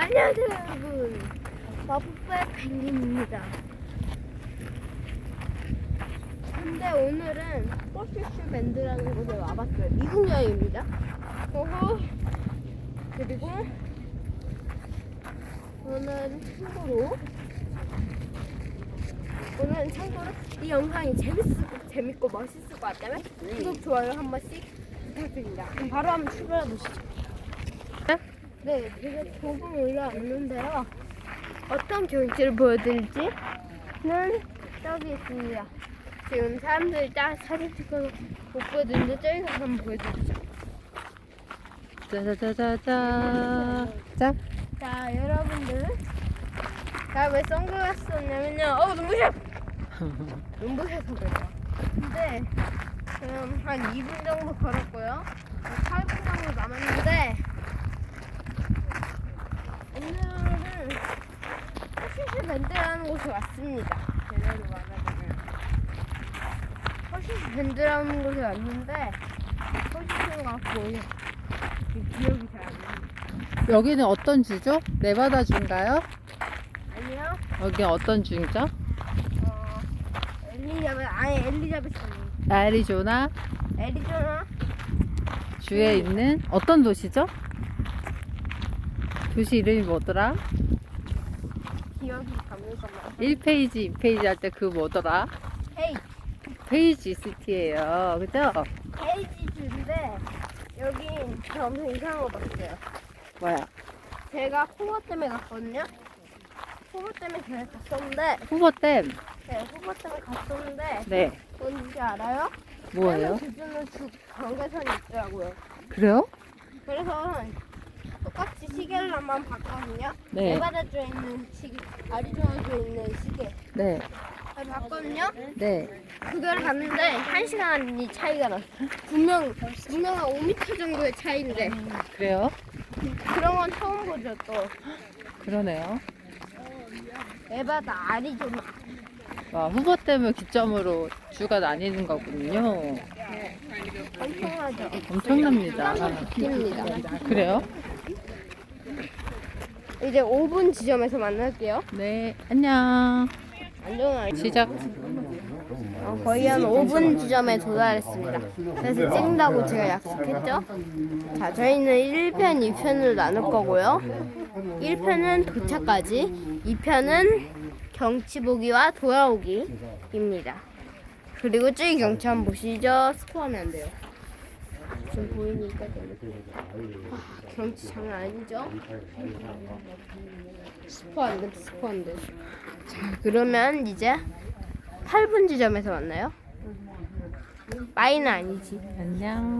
안녕하세요 여러분. 마법의 펭귄입니다. 근데 오늘은 포시슈 밴드라는 곳에 와봤어요. 미국 여행입니다. 어허. 그리고 오늘 참고로 오늘은 참고로 이 영상이 재밌고 재밌고 멋있을 것 같다면 구독 좋아요 한 번씩 부탁드립니다. 그럼 바로 한번 출발해 보시죠 네, 제가 조금 올라왔는데요. 어떤 경치를 보여드릴지는 저기 있습니다. 지금 사람들이 딱 사진 찍어서 못 보여드리는데 저기 가서 한번 보여드리죠. 짜자자자자. 자, 자, 여러분들. 자, 왜 선글라스 썼냐면요. 어우, 눈부셔! 눈부셔서 그래요. 근데 지금 한 2분 정도 걸었고요. 8분 정도 남았는데 오늘은 허쉬쉬 밴드라는 곳에 왔습니다. 제대로 말하자면 허쉬쉬 밴드라는 곳에 왔는데 허쉬쉬가 뭐예요? 기억이 잘 안 나요. 여기는 어떤 주죠? 네바다 주인가요? 아니요. 여기 어떤 주죠? 어, 엘리자베 아니 엘리자베스 애리조나 애리조나 주에 있는 어떤 도시죠? 도시 이름이 뭐더라? 기억이 가물가물 1페이지, 2페이지 할 때 그 뭐더라? 헤이 페이지 시티예요. 그죠? 헤이지 주인데 여기 저 엄청 이상한 거 봤어요 뭐야? 제가 코어 때문에 갔거든요 코어 때문에 제가 갔었는데 후보댐. 네 코어 때문에 갔었는데 네. 뭔지 알아요? 뭐예요? 기준으로 주 경계선이 있더라고요 그래요? 그래서 시계를만 봤거든요 네. 네바다주에 있는 시계 아리조나주에 있는 시계 네. 잘 봤거든요 네. 그걸 봤는데 한 시간이 차이가 났어. 분명 분명 한 5m 정도의 차이인데 그래요? 그런 건 처음 보죠 또. 그러네요. 에바다 아리조나. 와, 후보댐을 기점으로 주가 나뉘는 거군요. 엄청나죠. 엄청납니다. 입니다. 그래요? 이제 5분 지점에서 만날게요. 네. 안녕. 안녕. 시작. 어, 거의 한 5분 지점에 도달했습니다. 그래서 찍는다고 제가 약속했죠. 자, 저희는 1편, 2편으로 나눌 거고요. 1편은 도착까지, 2편은 경치 보기와 돌아오기입니다. 그리고 저기 경치 한번 보시죠. 스포하면 안 돼요. 지금 보이니까 재밌- 아, 경치 장난 아니죠? 스포 안 돼, 스포 안 돼. 자, 그러면 이제 8분 지점에서 만나요. 빠이는 아니지. 안녕.